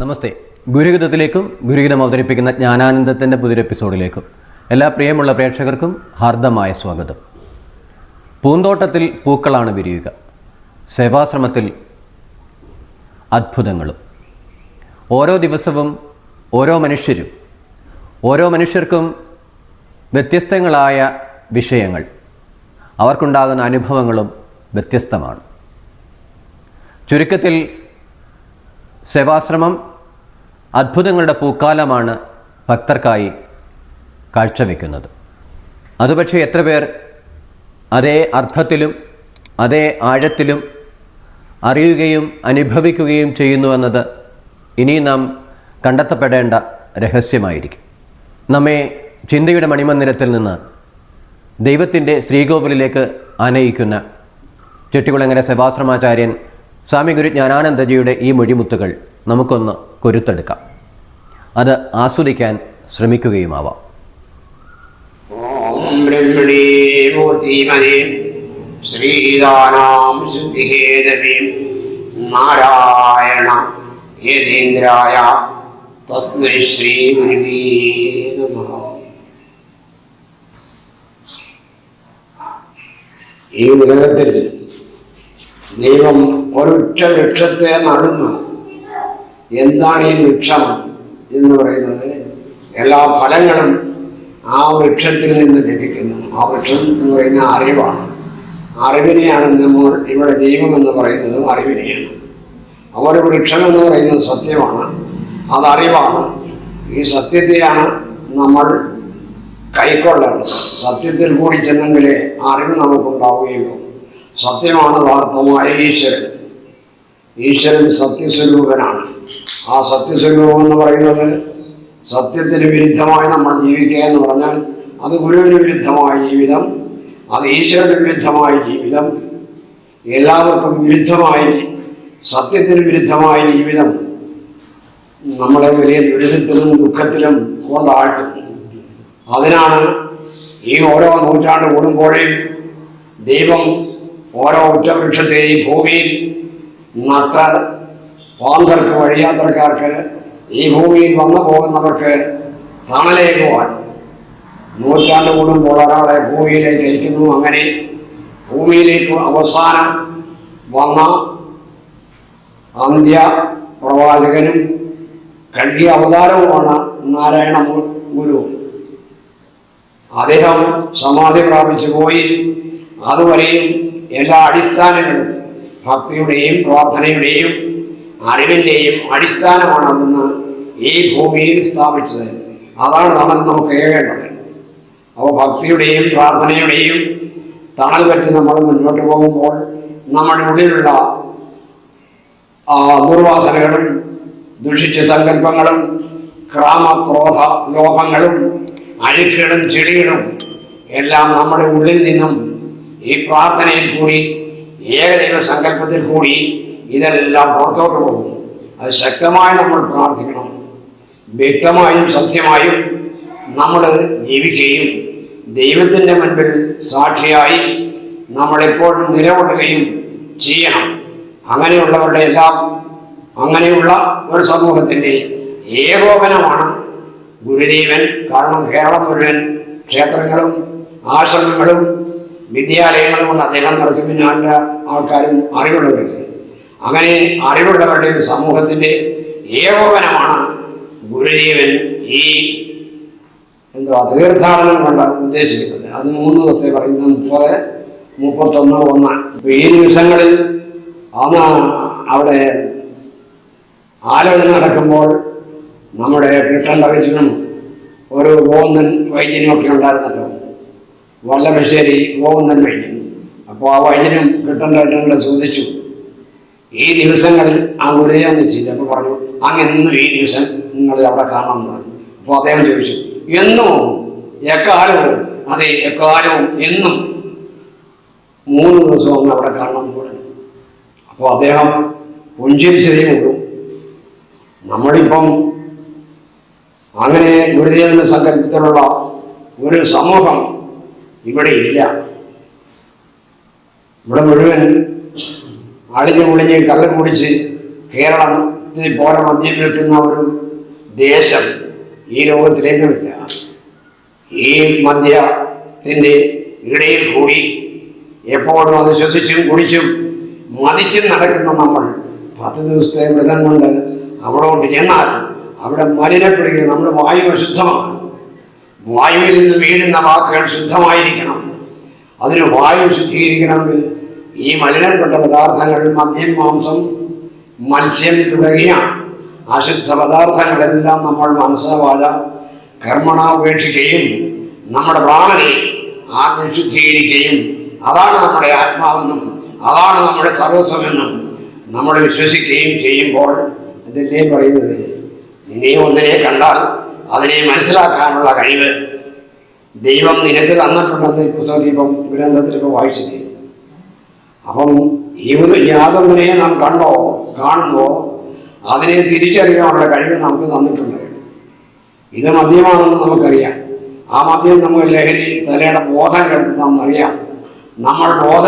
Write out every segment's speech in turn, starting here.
നമസ്തേ. ഗുരുഗിതത്തിലേക്കും ഗുരുഗിതം അവതരിപ്പിക്കുന്ന ജ്ഞാനാനന്ദത്തിന്റെ പുതിയൊരു എപ്പിസോഡിലേക്കും എല്ലാ പ്രിയമുള്ള പ്രേക്ഷകർക്കും ഹാർദമായ സ്വാഗതം. പൂന്തോട്ടത്തിൽ പൂക്കളാണ് വിരിയുക. സേവാശ്രമത്തിൽ അത്ഭുതങ്ങളും. ഓരോ ദിവസവും ഓരോ മനുഷ്യരും ഓരോ മനുഷ്യർക്കും വ്യത്യസ്തങ്ങളായ വിഷയങ്ങൾ. അവർക്കുണ്ടാകുന്ന അനുഭവങ്ങളും വ്യത്യസ്തമാണ്. ചുരുക്കത്തിൽ സേവാശ്രമം അത്ഭുതങ്ങളുടെ പൂക്കാലമാണ് ഭക്തർക്കായി കാഴ്ചവെക്കുന്നത്. അതുപക്ഷെ പക്ഷേ എത്ര പേർ അതേ അർത്ഥത്തിലും അതേ ആഴത്തിലും അറിയുകയും അനുഭവിക്കുകയും ചെയ്യുന്നുവെന്നത് ഇനി നാം കണ്ടെത്തപ്പെടേണ്ട രഹസ്യമായിരിക്കും. നമ്മെ ചിന്തയുടെ മണിമന്ദിരത്തിൽ നിന്ന് ദൈവത്തിന്റെ ശ്രീകോവിലേക്ക് ആനയിക്കുന്ന ചെട്ടികുളങ്ങര സെബാശ്രമാചാര്യൻ സ്വാമി ഗുരു ജ്ഞാനാനന്ദജിയുടെ ഈ മൊഴിമുത്തുകൾ നമുക്കൊന്ന് കൊരുത്തെടുക്കാം. അത് ആസ്വദിക്കാൻ ശ്രമിക്കുകയുമാവാം. ശ്രീദാനാം ശുദ്ധിഹേതവേ നാരായണ യതീന്ദ്രായ തസ്മൈ ശ്രീ ഗുരുവേ നമഃ. ഈ ഉലകത്തിൽ ദൈവം ഒരൊറ്റ വൃക്ഷത്തെ നടുന്നു. എന്താണ് ഈ വൃക്ഷം എന്ന് പറയുന്നത്? എല്ലാ ഫലങ്ങളും ആ വൃക്ഷത്തിൽ നിന്ന് ലഭിക്കുന്നു. ആ വൃക്ഷം എന്ന് പറയുന്ന അറിവാണ്. അറിവിനെയാണ് നമ്മൾ ഇവിടെ ദൈവം എന്ന് പറയുന്നത് അറിവിനെയാണ്. ആ ഒരു വൃക്ഷം എന്ന് പറയുന്നത് സത്യമാണ്. അത് അറിവാണ്. ഈ സത്യത്തെയാണ് നമ്മൾ കൈക്കൊള്ളേണ്ടത്. സത്യത്തിൽ കൂടി ചെന്നെങ്കിലേ അറിവ് നമുക്കുണ്ടാവുകയുള്ളൂ. സത്യമാണ് യഥാർത്ഥമായ ഈശ്വരൻ. ഈശ്വരൻ സത്യസ്വരൂപനാണ്. ആ സത്യസ്വരൂപം എന്ന് പറയുന്നത് സത്യത്തിന് വിരുദ്ധമായി നമ്മൾ ജീവിക്കുക എന്ന് പറഞ്ഞാൽ അത് ഗുരുവിന് വിരുദ്ധമായ ജീവിതം അത് ഈശ്വരന് വിരുദ്ധമായ ജീവിതം എല്ലാവർക്കും വിരുദ്ധമായി സത്യത്തിന് വിരുദ്ധമായ ജീവിതം നമ്മളെ വലിയ ദുരിതത്തിലും ദുഃഖത്തിലും കൊണ്ടാഴ്ത്തും അതിനാണ് ഈ ഓരോ നൂറ്റാണ്ട് കൂടുമ്പോഴേയും ദൈവം ഓരോ ഉറ്റവൃക്ഷത്തെയും ഭൂമിയിൽ നട്ട് പാന്തർക്ക് വഴിയാത്രക്കാർക്ക് ഈ ഭൂമിയിൽ വന്നു പോകുന്നവർക്ക് തണലേക്കുവാൻ നൂറ്റാണ്ട് കൂടുമ്പോൾ ഒരാളെ ഭൂമിയിലേക്ക് അയക്കുന്നു. അങ്ങനെ ഭൂമിയിലേക്ക് അവസാനം വന്ന അന്ത്യ പ്രവാചകനും കഴുകിയ അവതാരവുമാണ് നാരായണ ഗുരു. അദ്ദേഹം സമാധി പ്രാപിച്ചു പോയി. അതുവരെയും എല്ലാ അടിസ്ഥാനങ്ങളും ഭക്തിയുടെയും പ്രാർത്ഥനയുടെയും അറിവിന്റെയും അടിസ്ഥാനമാണ് ഈ ഭൂമിയിൽ സ്ഥാപിച്ചത്. അതാണ് നമ്മൾ നമുക്ക് ഏകേണ്ടത്. അപ്പോൾ ഭക്തിയുടെയും പ്രാർത്ഥനയുടെയും തണൽ പറ്റി നമ്മൾ മുന്നോട്ട് പോകുമ്പോൾ നമ്മുടെ ഉള്ളിലുള്ള ദുർവാസനകളും ദുഷിച്ച സങ്കല്പങ്ങളും ക്രാമക്രോധ ലോഭങ്ങളും അഴുക്കുകളും ചെടികളും എല്ലാം നമ്മുടെ ഉള്ളിൽ നിന്നും ഈ പ്രാർത്ഥനയിൽ കൂടി ഏകദൈവ സങ്കല്പത്തിൽ കൂടി ഇതെല്ലാം പുറത്തോട്ട് പോകും. അത് ശക്തമായി നമ്മൾ പ്രാർത്ഥിക്കണം. വ്യക്തമായും സത്യമായും നമ്മൾ ജീവിക്കുകയും ദൈവത്തിന്റെ മുൻപിൽ സാക്ഷിയായി നമ്മളെപ്പോഴും നിലകൊള്ളുകയും ചെയ്യണം. അങ്ങനെയുള്ളവരുടെ എല്ലാം അങ്ങനെയുള്ള ഒരു സമൂഹത്തിന്റെ ഏകോപനമാണ് ഗുരുദേവൻ. കാരണം കേരളം മുഴുവൻ ക്ഷേത്രങ്ങളും ആശ്രമങ്ങളും വിദ്യാലയങ്ങളും കൊണ്ട് അദ്ദേഹം നിറച്ച് പിന്നാലെ ആൾക്കാരും അറിവുള്ളവരുണ്ട്. അങ്ങനെ അറിവുള്ളവരുടെ ഒരു സമൂഹത്തിന്റെ ഏകോപനമാണ് ഗുരുദേവൻ ഈ എന്തുവാ തീർത്ഥാടനം കൊണ്ട് ഉദ്ദേശിക്കുന്നത്. അത് മൂന്ന് ദിവസത്തെ പറയുന്നത് മുപ്പത് മുപ്പത്തൊന്ന് ഒന്ന്. ഈ ദിവസങ്ങളിൽ അന്ന് അവിടെ ആലോചന നടക്കുമ്പോൾ നമ്മുടെ കിട്ടേണ്ട വീട്ടിലും ഒരു ഗോവന്ദൻ വൈദ്യനും ഒക്കെ ഉണ്ടായിരുന്നല്ലോ. വല്ലഭശ്ശേരി പോകുന്ന വൈദ്യൻ അപ്പോൾ ആ വൈദ്യനും കിട്ടേണ്ട വൈദ്യങ്ങളെ ചോദിച്ചു. ഈ ദിവസങ്ങളിൽ ആ ഗുരുദേവൻ നിശ്ചയിച്ചപ്പോൾ പറഞ്ഞു അങ്ങെന്നും ഈ ദിവസം നിങ്ങൾ അവിടെ കാണാമെന്ന് പറഞ്ഞു അപ്പോൾ അദ്ദേഹം ചോദിച്ചു എന്നും എക്കാലവും? അതെ എക്കാലവും എന്നും മൂന്ന് ദിവസം ഒന്ന് അവിടെ കാണണമെന്ന് പറഞ്ഞു അപ്പോൾ അദ്ദേഹം പുഞ്ചിരിച്ചതേ ഉള്ളൂ നമ്മളിപ്പം അങ്ങനെ ഗുരുദേവന്റെ സങ്കല്പത്തിലുള്ള ഒരു സമൂഹം ഇവിടെ ഇല്ല. ഇവിടെ മുഴുവൻ അളിഞ്ഞു പൊളിഞ്ഞ് കള്ള് കുടിച്ച് കേരളം പോലെ മദ്യം വിൽക്കുന്ന ഒരു ദേശം ഈ ലോകത്തിലേക്കുമില്ല ഈ മദ്യത്തിന്റെ ഇടയിൽ കൂടി എപ്പോഴും അത് ശ്വസിച്ചും കുടിച്ചും മതിച്ചും നടക്കുന്ന നമ്മൾ പത്ത് ദിവസത്തെ വ്രതം കൊണ്ട് അവിടോട്ട് ചെന്നാൽ അവിടെ മലിനപ്പെടുകയും നമ്മുടെ വായു അശുദ്ധമാണ് വായുവിൽ നിന്ന് വീഴുന്ന വാക്കുകൾ ശുദ്ധമായിരിക്കണം. അതിന് വായു ശുദ്ധീകരിക്കണമെങ്കിൽ ഈ മലിനപ്പെട്ട പദാർത്ഥങ്ങൾ മദ്യം മാംസം മത്സ്യം തുടങ്ങിയ അശുദ്ധ പദാർത്ഥങ്ങളെല്ലാം നമ്മൾ മനസ്സാവാല കർമ്മണ ഉപേക്ഷിക്കുകയും നമ്മുടെ പ്രാണനെ ആദ്യം ശുദ്ധീകരിക്കുകയും അതാണ് നമ്മുടെ ആത്മാവെന്നും അതാണ് നമ്മുടെ സർവസ്വമെന്നും നമ്മൾ വിശ്വസിക്കുകയും ചെയ്യുമ്പോൾ അതല്ലേ പറയുന്നത്? ഇനിയും ഒന്നിനെ കണ്ടാൽ അതിനെ മനസ്സിലാക്കാനുള്ള കഴിവ് ദൈവം നിനക്ക് തന്നിട്ടുണ്ടെന്ന് പുസ്തകദീപം ഗ്രന്ഥത്തിലൊക്കെ വായിച്ചില്ലേ? അപ്പം ഒരു യാതൊന്നിനെ നാം കണ്ടോ കാണുന്നോ അതിനെ തിരിച്ചറിയാനുള്ള കഴിവ് നമുക്ക് തന്നിട്ടുണ്ട്. ഇത് മദ്യമാണെന്ന് നമുക്കറിയാം. ആ മദ്യം നമുക്ക് ലഹരി തലയുടെ ബോധം കെടുത്തുന്നറിയാം നമ്മൾ ബോധ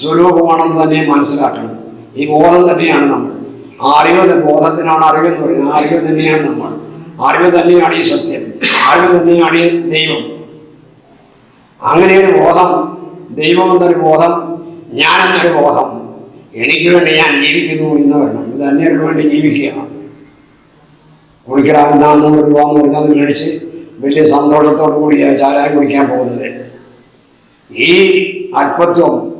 സ്വരൂപമാണെന്ന് തന്നെ മനസ്സിലാക്കണം. ഈ ബോധം തന്നെയാണ് നമ്മൾ. ആ അറിവ് ബോധത്തിനാണ് അറിവെന്ന് പറയുന്നത്. ആ അറിവ് തന്നെയാണ് നമ്മൾ. അറിവ് തന്നെയാണ് ഈ സത്യം. അറിവ് തന്നെയാണ് ഈ ദൈവം. അങ്ങനെ ഒരു ബോധം ദൈവം എന്നൊരു ബോധം ഞാൻ എന്നൊരു ബോധം എനിക്ക് വേണ്ടി ഞാൻ ജീവിക്കുന്നു എന്ന് വരണം ഇത് അന്യർക്ക് വേണ്ടി ജീവിക്കുക കുടിക്കട എന്താണെന്ന് ഒരു രൂപന്ന് പറഞ്ഞത് മേടിച്ച് വലിയ സന്തോഷത്തോടു കൂടി ചാരായം കുടിക്കാൻ പോകുന്നത്. ഈ അല്പത്വം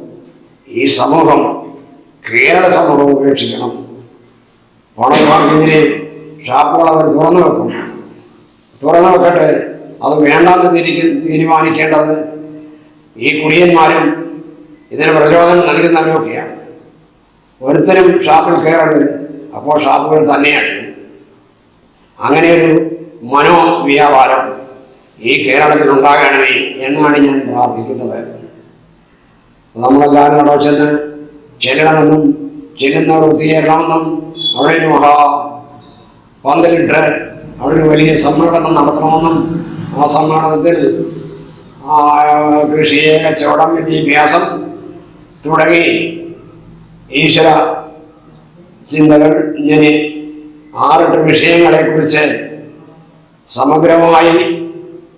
ഈ സമൂഹം കേരള സമൂഹം ഉപേക്ഷിക്കണം. പണം ബാങ്കിന് ഷാപ്പുകൾ അവർ തുറന്നു വെക്കും. തുറന്നു വെക്കട്ടെ. അത് വേണ്ടെന്ന് തിരിക്ക് തീരുമാനിക്കേണ്ടത് ഈ കുടിയന്മാരും ഇതിന് പ്രചോദനം നൽകുന്നവരൊക്കെയാണ് ഒരുത്തരും ഷാപ്പിൽ കയറരുത്. അപ്പോൾ ഷാപ്പുകൾ തന്നെയാണ്. അങ്ങനെ ഒരു മനോവ്യാപാരം ഈ കേരളത്തിൽ ഉണ്ടാകണമേ എന്നാണ് ഞാൻ പ്രാർത്ഥിക്കുന്നത്. നമ്മളെല്ലാവരും അവിടെ ചെന്ന് ചെല്ലണമെന്നും ചെല്ലുന്നവർ ഒത്തുചേരണമെന്നും അവിടെ ഒരു മഹാ പന്തലിട്ട് അവിടെ ഒരു വലിയ സമ്മേളനം നടത്തണമെന്നും ആ സമ്മേളനത്തിൽ കൃഷിയെ കച്ചവടം വിദ്യാഭ്യാസം തുടങ്ങി ഈശ്വര ചിന്തകൾ ഇങ്ങനെ ആറെട്ട് വിഷയങ്ങളെക്കുറിച്ച് സമഗ്രമായി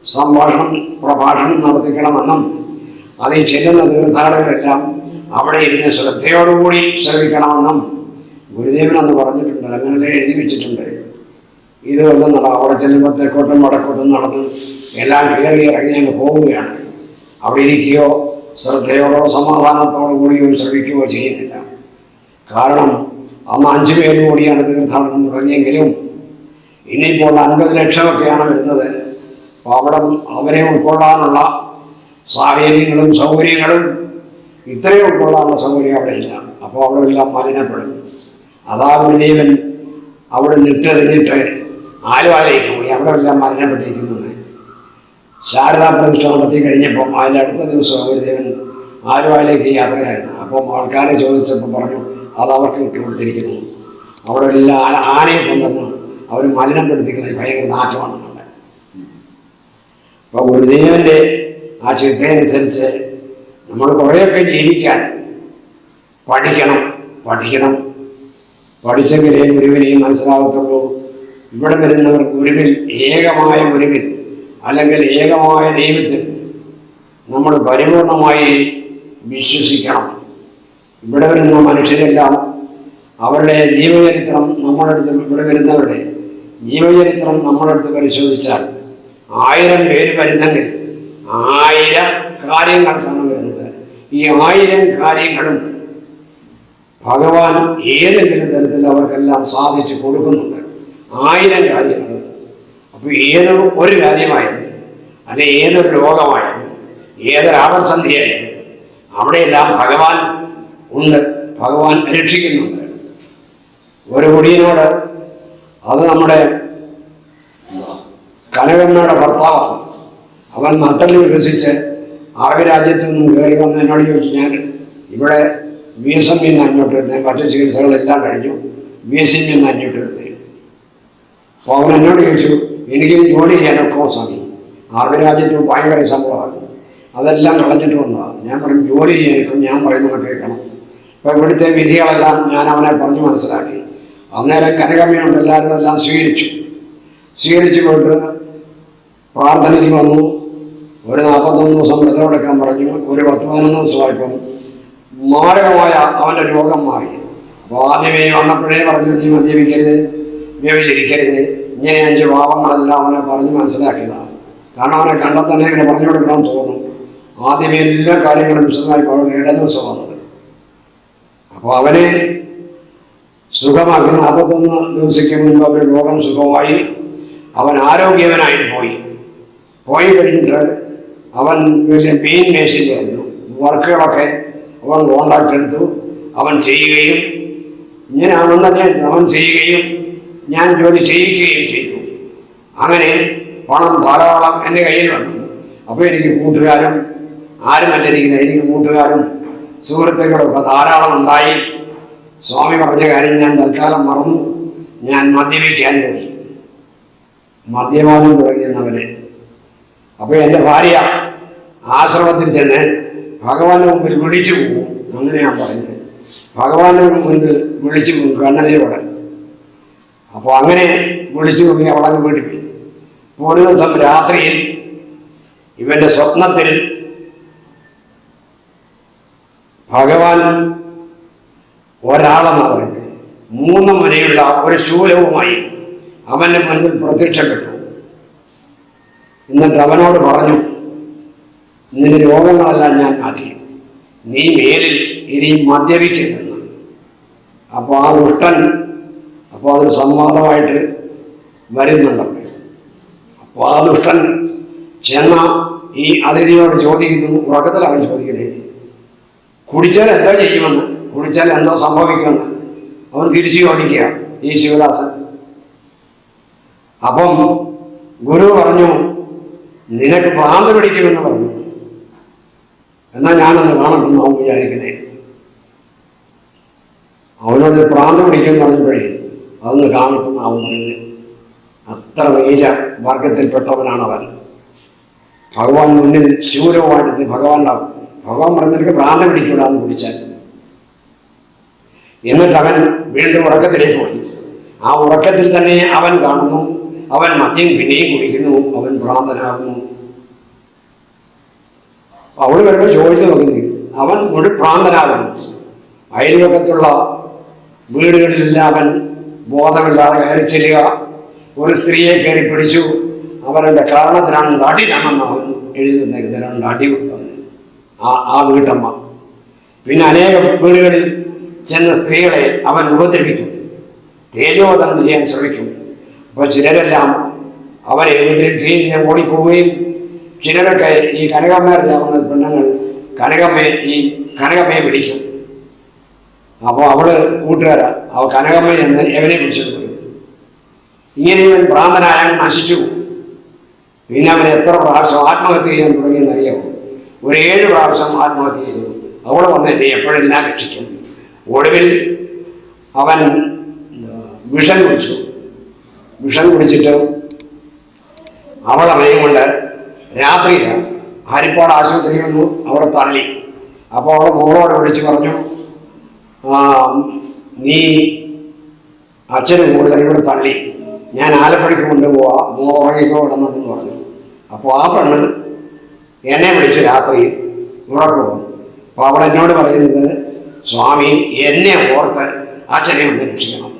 സംഭാഷണം പ്രഭാഷണം നടത്തിക്കണമെന്നും അതിൽ ചെല്ലുന്ന തീർത്ഥാടകരെല്ലാം അവിടെ ഇരുന്ന് ശ്രദ്ധയോടുകൂടി ശ്രമിക്കണമെന്നും ഗുരുദേവൻ അന്ന് പറഞ്ഞിട്ടുണ്ട്. അങ്ങനെ എഴുതി വെച്ചിട്ടുണ്ട്. ഇത് കൊല്ലം നട അവിടെ ചെല്ലുമ്പോൾ തെക്കോട്ടും വടക്കോട്ടും നടന്ന് എല്ലാം കയറി ഇറങ്ങി അങ്ങ് പോവുകയാണ്. അവിടെ ഇരിക്കുകയോ ശ്രദ്ധയോടോ സമാധാനത്തോടു കൂടിയോ ശ്രമിക്കുകയോ ചെയ്യുന്നില്ല. കാരണം അന്ന് അഞ്ചു പേര് കൂടിയാണ് തീർത്ഥാടനം തുടങ്ങിയെങ്കിലും ഇനിയിപ്പോൾ അൻപത് ലക്ഷമൊക്കെയാണ് വരുന്നത്. അപ്പോൾ അവിടെ അവരെ ഉൾക്കൊള്ളാനുള്ള സാഹചര്യങ്ങളും സൗകര്യങ്ങളും ഇത്രയും ഉൾക്കൊള്ളാനുള്ള സൗകര്യം അവിടെ ഇല്ല. അപ്പോൾ അവിടെ എല്ലാം മലിനപ്പെടും. അതാ ഗുരുദേവൻ അവിടെ നിട്ടെറിഞ്ഞിട്ട് ആലുവാലേക്ക് പോയി. അവിടെ എല്ലാം മരണപ്പെട്ടിരിക്കുന്നു. ശാരദാ പ്രതിഷ്ഠ നടത്തി കഴിഞ്ഞപ്പം അതിന്റെ അടുത്ത ദിവസം ഒരു ദേവൻ ആലുവായിലേക്ക് യാത്രയായിരുന്നു. അപ്പം ആൾക്കാരെ ചോദിച്ചപ്പോൾ പറഞ്ഞു അത് അവർക്ക് വിട്ടുകൊടുത്തിരിക്കുന്നു അവിടെ എല്ലാം ആന- ആനയെ കൊണ്ടുവന്ന് അവർ മലിനപ്പെടുത്തിക്കുന്നത് ഭയങ്കര നാശമാണെന്നുണ്ട് അപ്പോൾ ഗുരുദേവന്റെ ആ ചിട്ടയനുസരിച്ച് നമ്മൾ കുറേയൊക്കെ ജീവിക്കാൻ പഠിക്കണം പഠിക്കണം. പഠിച്ചെങ്കിലേ ഗുരുവിനെയും മനസ്സിലാകത്തുള്ളൂ. ഇവിടെ വരുന്നവർ ഗുരുവിൽ ഏകമായ ഗുരുവിൽ അല്ലെങ്കിൽ ഏകമായ ദൈവത്തിൽ നമ്മൾ പരിപൂർണമായി വിശ്വസിക്കണം. ഇവിടെ വരുന്ന മനുഷ്യരെല്ലാം അവരുടെ ജീവചരിത്രം നമ്മുടെ അടുത്ത് ഇവിടെ വരുന്നവരുടെ ജീവചരിത്രം നമ്മുടെ അടുത്ത് പരിശോധിച്ചാൽ ആയിരം പേര് വരുന്നെങ്കിൽ ആയിരം കാര്യങ്ങൾക്കാണ് വരുന്നത്. ഈ ആയിരം കാര്യങ്ങളും ഭഗവാൻ ഏതെങ്കിലും തരത്തിൽ അവർക്കെല്ലാം സാധിച്ചു കൊടുക്കുന്നുണ്ട്. ആയിരം കാര്യങ്ങൾ. അപ്പോൾ ഏത് ഒരു കാര്യമായാലും അല്ലെ ഏതൊരു രോഗമായാലും ഏതൊരു ആപത്സന്ധിയായാലും അവിടെയെല്ലാം ഭഗവാൻ ഉണ്ട്. ഭഗവാൻ രക്ഷിക്കുന്നുണ്ട്. ഒരു കുടിയനോട് അത് നമ്മുടെ കനകമ്മയുടെ ഭർത്താവാണ്. അവൻ നട്ടൽ വികസിച്ച് അറബി രാജ്യത്തു നിന്നും കയറി വന്ന് എന്നോട് ചോദിച്ചു ഞാൻ ഇവിടെ ബി എസ് എം നിന്ന് അങ്ങോട്ട് എടുത്തേ മറ്റു ചികിത്സകളെല്ലാം കഴിഞ്ഞു. ബി എസ് എം നിന്ന് എടുത്തേ അപ്പോൾ അവൻ എന്നോട് ചോദിച്ചു എനിക്ക് ജോലി ചെയ്യാനൊക്കെ സ്വാമി അറബ് രാജ്യത്ത് ഭയങ്കര സംഭവമാണ് അതെല്ലാം കളഞ്ഞിട്ട് വന്നതാണ് ഞാൻ പറയും ജോലി ചെയ്യാനൊക്കെ ഞാൻ പറയുന്നത് കേൾക്കണം. അപ്പോൾ ഇവിടുത്തെ വിധികളെല്ലാം ഞാൻ അവനെ പറഞ്ഞു മനസ്സിലാക്കി. അന്നേരം കനകമ്മയുണ്ട് എല്ലാവരും എല്ലാം സ്വീകരിച്ചു. സ്വീകരിച്ചു പോയിട്ട് പ്രാർത്ഥനയ്ക്ക് വന്നു. ഒരു നാൽപ്പത്തൊന്ന് ദിവസം വ്രതം എടുക്കാൻ പറഞ്ഞു. ഒരു പത്ത് പതിനൊന്ന് ദിവസമായപ്പം മാരകമായ അവന്റെ രോഗം മാറി. അപ്പോൾ ആദ്യമേ വന്നപ്പോഴേ പറഞ്ഞു നീ മദ്യപിക്കരുത് വ്യഭിചരിക്കരുത് ഇങ്ങനെ അഞ്ച് ഭാവങ്ങളെല്ലാം അവനെ പറഞ്ഞ് മനസ്സിലാക്കിയതാണ്. കാരണം അവനെ കണ്ടാൽ തന്നെ ഇങ്ങനെ പറഞ്ഞു കൊടുക്കണം തോന്നും. ആദ്യം എല്ലാ കാര്യങ്ങളും വിശദമായി പറഞ്ഞു. ഇട ദിവസം അപ്പോൾ അവനെ സുഖമാക്കി നാൽപ്പത്തൊന്ന് ദിവസയ്ക്ക് മുൻപ് അവരുടെ രോഗം സുഖമായി. അവൻ ആരോഗ്യവനായിട്ട് പോയി. പോയി കഴിഞ്ഞിട്ട് അവൻ വലിയ മെയിൻ മേശയിലായിരുന്നു. വർക്കുകളൊക്കെ അവൻ കോണ്ടാക്ട് എടുത്തു. അവൻ ചെയ്യുകയും ഇങ്ങനെ അവൻ തന്നെ അവൻ ചെയ്യുകയും ഞാൻ ജോലി ചെയ്യിക്കുകയും ചെയ്തു. അങ്ങനെ പണം ധാരാളം എന്റെ കയ്യിൽ വന്നു. അപ്പോൾ എനിക്ക് കൂട്ടുകാരും ആരും ഇരിക്കുന്നത് എനിക്ക് കൂട്ടുകാരും സുഹൃത്തുക്കളൊക്കെ ധാരാളം ഉണ്ടായി. സ്വാമി പറഞ്ഞ കാര്യം ഞാൻ തൽക്കാലം മറന്നു. ഞാൻ മദ്യപിക്കാൻ പോയി. മദ്യപാനം തുടങ്ങിയെന്നവന് അപ്പോൾ എന്റെ ഭാര്യ ആശ്രമത്തിൽ ചെന്ന് ഭഗവാന്റെ മുമ്പിൽ വിളിച്ചു പോകും. അങ്ങനെ ഞാൻ പറഞ്ഞു ഭഗവാന്റെ മുമ്പിൽ വിളിച്ചു പോകും കണ്ണനീരോടെ. അപ്പോൾ അങ്ങനെ വിളിച്ചു പോയി അവളങ്ങ് വീട്ടിൽ ഒരു ദിവസം രാത്രിയിൽ ഇവന്റെ സ്വപ്നത്തിൽ ഭഗവാൻ ഒരാളെന്നാണ് പറയുന്നത്. മൂന്ന് മുനയുള്ള ഒരു ശൂലവുമായി അവന്റെ മുന്നിൽ പ്രത്യക്ഷപ്പെട്ടു. എന്നിട്ട് അവനോട് പറഞ്ഞു നിന്റെ രോഗങ്ങളെല്ലാം ഞാൻ മാറ്റി. നീ മേലിൽ ഇനി മദ്യപിക്കരുതെന്ന്. അപ്പോൾ ആ ദുഷ്ടൻ അപ്പോൾ അതൊരു സംവാദമായിട്ട് വരുന്നുണ്ടവിടെ അപ്പോൾ ആ ദുഷ്ടൻ ചെന്ന ഈ അതിഥിയോട് ചോദിക്കുന്നു ഉറക്കത്തിൽ അവൻ ചോദിക്കുന്നത്? കുടിച്ചാൽ എന്താ ചെയ്യുമെന്ന്? കുടിച്ചാൽ എന്തോ സംഭവിക്കുമെന്ന്. അവൻ തിരിച്ചു ചോദിക്കുകയാണ് ഈ ശിവദാസൻ അപ്പം ഗുരു പറഞ്ഞു നിനക്ക് ഭ്രാന്ത് പിടിക്കുമെന്ന് പറഞ്ഞു. എന്നാൽ ഞാനൊന്ന് കാണട്ടെന്ന് അവൻ വിചാരിക്കുന്നേ. അവനോട് ഭ്രാന്ത് പിടിക്കുമെന്ന് പറഞ്ഞപ്പോഴേ അതൊന്ന് കാണട്ടെന്ന് അവൻ പറഞ്ഞു അത്ര നീച വർഗത്തിൽപ്പെട്ടവനാണ് അവൻ ഭഗവാൻ മുന്നിൽ ശൂരവുമായിട്ട് ഭഗവാൻ ഭഗവാൻ പറഞ്ഞിട്ട് പ്രാന്തം പിടിക്കൂടാന്ന് കുടിച്ചാൽ. എന്നിട്ട് അവൻ വീണ്ടും ഉറക്കത്തിലേക്ക് പോയി. ആ ഉറക്കത്തിൽ തന്നെ അവൻ കാണുന്നു. അവൻ മദ്യം പിന്നെയും കുടിക്കുന്നു. അവൻ ഭ്രാന്തനാകുന്നു. അവൾ വരുമ്പോൾ ചോദിച്ചു നോക്കുന്നു അവൻ ഒരു ഭ്രാന്തനാകുന്നു. അയൽവക്കത്തുള്ള വീടുകളിലെല്ലാം അവൻ ബോധമില്ലാതെ കയറി ചെല്ലുക. ഒരു സ്ത്രീയെ കയറി പിടിച്ചു. അവരുടെ കാരണത്തിനാണ് നടി തന്നെന്ന് അവൻ എഴുതി തന്നിരുന്ന അടി കൊടുത്തത് ആ ആ വീട്ടമ്മ. പിന്നെ അനേക വീടുകളിൽ ചെന്ന സ്ത്രീകളെ അവൻ ഉപദ്രവിക്കും. തേജോധനം ചെയ്യാൻ ശ്രമിക്കും. അപ്പോൾ ചിലരെല്ലാം അവരെ ഉപദ്രവിക്കുകയും ഞാൻ ഓടിപ്പോവുകയും ചിലരൊക്കെ ഈ കനകമ്മയുടെ പെണ്ണുങ്ങൾ കനകമ്മയെ ഈ കനകമ്മയെ പിടിക്കും അപ്പോൾ അവൾ കൂട്ടുകാരാ. അവ കനകമ്മ എന്ന് എവനെ പിടിച്ചിട്ട് ഇങ്ങനെ ഇവൻ ഭ്രാന്തനായ നശിച്ചു പിന്നെ അവൻ എത്ര പ്രാവശ്യം ആത്മഹത്യ ചെയ്യാൻ തുടങ്ങിയെന്നറിയാമോ ഒരു ഏഴ് പ്രാവശ്യം ആത്മഹത്യ ചെയ്തു. അവിടെ വന്ന് എന്നെ എപ്പോഴെല്ലാം രക്ഷിക്കും. ഒടുവിൽ അവൻ വിഷം കുടിച്ചു. വിഷം കുടിച്ചിട്ട് അവൾ അറിയും കൊണ്ട് രാത്രിയിൽ ഹരിപ്പാട് ആശുപത്രിയിൽ വന്നു അവിടെ തള്ളി. അപ്പോൾ അവളെ മോളോട് വിളിച്ച് പറഞ്ഞു നീ അച്ഛനും കൂടുതൽ ഇവിടെ തള്ളി. ഞാൻ ആലപ്പുഴയ്ക്ക് കൊണ്ടുപോവാ മോൾ ഉറങ്ങിക്കോ കിടന്നെന്ന് പറഞ്ഞു. അപ്പോൾ ആ പെണ്ണ് എന്നെ വിളിച്ചു രാത്രി ഉറക്കുമോ അപ്പോൾ അവൾ എന്നോട് പറയുന്നത് സ്വാമി എന്നെ ഓർത്ത് അച്ഛനെ ഒന്ന് രക്ഷിക്കണം.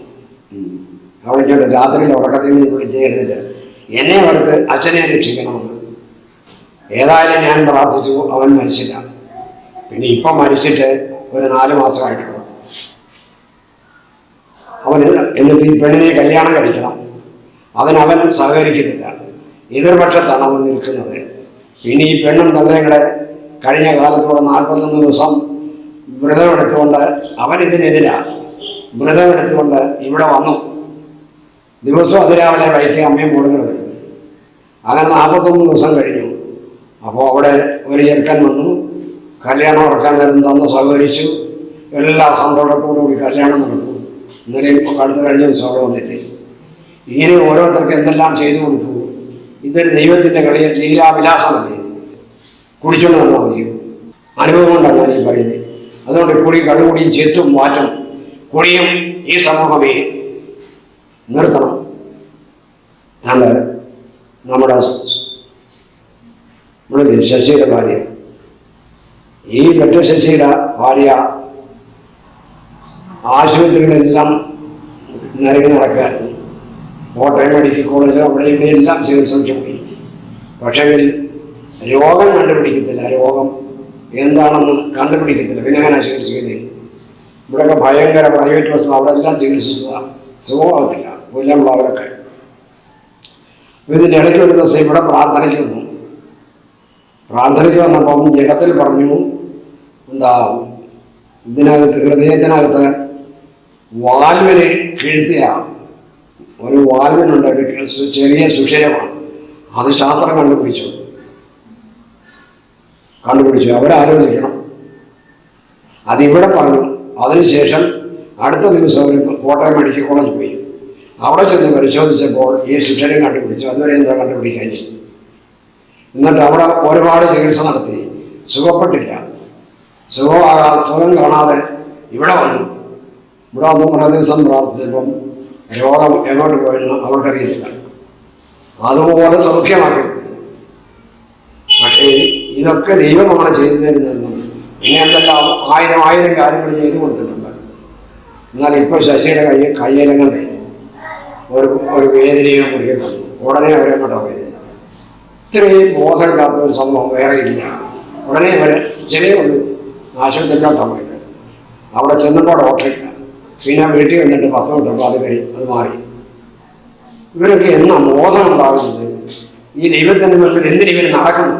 അവൾ എന്നോട് രാത്രിയിൽ ഉറക്കത്തിൽ നിന്ന് വിളിച്ച് എഴുതില്ല എന്നെ ഓർത്ത് അച്ഛനെ രക്ഷിക്കണമെന്ന്. ഏതായാലും ഞാൻ പ്രാർത്ഥിച്ചു അവൻ മരിച്ചില്ല. പിന്നെ ഇപ്പം മരിച്ചിട്ട് ഒരു നാല് മാസമായിട്ടുള്ളൂ. അവന് എന്നിട്ട് ഈ പെണ്ണിനെ കല്യാണം കഴിക്കണം. അതിനവൻ സഹകരിക്കുന്നില്ല. എതിർപക്ഷത്താണ് അവൻ നിൽക്കുന്നത്. പിന്നെ ഈ പെണ്ണും തള്ളയും കഴിഞ്ഞ കാലത്തോടെ നാൽപ്പത്തൊന്ന് ദിവസം വ്രതമെടുത്തുകൊണ്ട് അവൻ ഇതിനെതിരാണ് വ്രതമെടുത്തുകൊണ്ട് ഇവിടെ വന്നു. ദിവസവും അതിരാവിലെ വൈകി അമ്മയും മോളുകൾ വരും അങ്ങനെ നാൽപ്പത്തൊന്ന് ദിവസം കഴിഞ്ഞു. അപ്പോൾ അവിടെ ഒരു ചെറുക്കൻ വന്നു. കല്യാണം ഉറക്കാൻ നേരം തന്ന് സഹകരിച്ചു. എല്ലാ സന്തോഷത്തോടു കൂടി കല്യാണം നടന്നു. ഇന്നലെ ഇപ്പോൾ അടുത്ത കഴിഞ്ഞ ദിവസം അവിടെ വന്നിട്ട് ഇങ്ങനെ ഓരോരുത്തർക്ക് എന്തെല്ലാം ചെയ്തു കൊടുത്തു. ഇതൊരു ദൈവത്തിന്റെ കളി ലീലാവിലാസമല്ലേ കുടിച്ചുകൊണ്ട് വന്നാൽ മതി. അനുഭവം കൊണ്ടാണ് ഞാൻ ഈ പറയുന്നത് അതുകൊണ്ട് കുടി കള്ളുകുടിയും ചെത്തും മാറ്റും. കുടിയും ഈ സമൂഹമേ നിർത്തണം. നമ്മുടെ നമ്മുടെ ശശിയുടെ ഭാര്യ. ഈ മറ്റു ശശിയുടെ ഭാര്യ ആശുപത്രികളെല്ലാം നിരങ്ങി നടക്കുകയായിരുന്നു. കോട്ടയം മെഡിക്കൽ കോളേജിലും അവിടെ ഇവിടെ എല്ലാം ചികിത്സയ്ക്ക് പോയി പക്ഷേ രോഗം കണ്ടുപിടിക്കത്തില്ല. രോഗം എന്താണെന്ന് കണ്ടുപിടിക്കത്തില്ല. പിന്നെ അങ്ങനെ ചികിത്സിക്കുന്നത്? ഇവിടെയൊക്കെ ഭയങ്കര പ്രൈവറ്റ് ഹോസ്പിറ്റൽ അവിടെ എല്ലാം ചികിത്സിച്ചതാണ് സുഖമാകത്തില്ല കൊല്ലമുള്ളവരൊക്കെ ഇതിന്റെ ഇടയ്ക്ക് ഒരു ദിവസം ഇവിടെ പ്രാർത്ഥനയ്ക്ക് വന്നു. പ്രാർത്ഥനയ്ക്ക് വന്നപ്പം ജഡത്തിൽ പറഞ്ഞു എന്താ ഇതിനകത്ത് ഹൃദയത്തിനകത്ത് വാൽവിന് കീഴ്ത്തിയാണ്. ഒരു വാൽവിനുണ്ട് ഒരു ചെറിയ സുഷയമാണ്. അത് ശാസ്ത്രം കണ്ടുപിടിച്ചു. കണ്ടുപിടിച്ചു. അവരാലോചിക്കണം. അതിവിടെ പറഞ്ഞു. അതിനുശേഷം അടുത്ത ദിവസം അവർ കോട്ടയം മെഡിക്കൽ കോളേജ് പോയി. അവിടെ ചെന്ന് പരിശോധിച്ചപ്പോൾ ഈ ശിക്ഷനെ കണ്ടുപിടിച്ചു. അതുവരെ എന്താ കണ്ടുപിടിക്കാൻ എന്നിട്ട് അവിടെ ഒരുപാട് ചികിത്സ നടത്തി. സുഖപ്പെട്ടില്ല. സുഖമാകാതെ സുഖം കാണാതെ ഇവിടെ വന്നു. ഇവിടെ വന്ന് കുറേ ദിവസം പ്രാർത്ഥിച്ചപ്പം രോഗം എങ്ങോട്ട് പോയെന്ന് അവർക്കറിയത്തില്ല. അതുപോലെ സൗഖ്യമാക്കി. പക്ഷേ ഇതൊക്കെ ദൈവമാണ് ചെയ്തു തരുന്നതെന്നും ഇങ്ങനത്തെ ആയിരം ആയിരം കാര്യങ്ങൾ ചെയ്തു കൊടുത്തിട്ടുണ്ട്. എന്നാൽ ഇപ്പോൾ ശശിയുടെ കൈ കയ്യിലും കണ്ടേ ഒരു ഒരു വേദനയും മുറിയെ ഉടനെ അവരെ വേദന ഇത്രയും ബോധമില്ലാത്ത ഒരു സംഭവം വേറെ ഇല്ല. ഉടനെ അവർ ചെറിയ ഉള്ളൂ ആശുപത്രി അവിടെ ചെന്നപ്പോൾ ഡോക്ടറില്ല പിന്നെ വീട്ടിൽ വന്നിട്ട് പത്രം ഇട്ടപ്പോൾ അത് കരി അത് മാറി. ഇവരൊക്കെ എന്നാ ബോധമുണ്ടാകുന്നത് ഈ ദൈവത്തിന്റെ മുന്നിൽ എന്തിനു ഇവർ നടക്കുന്നു?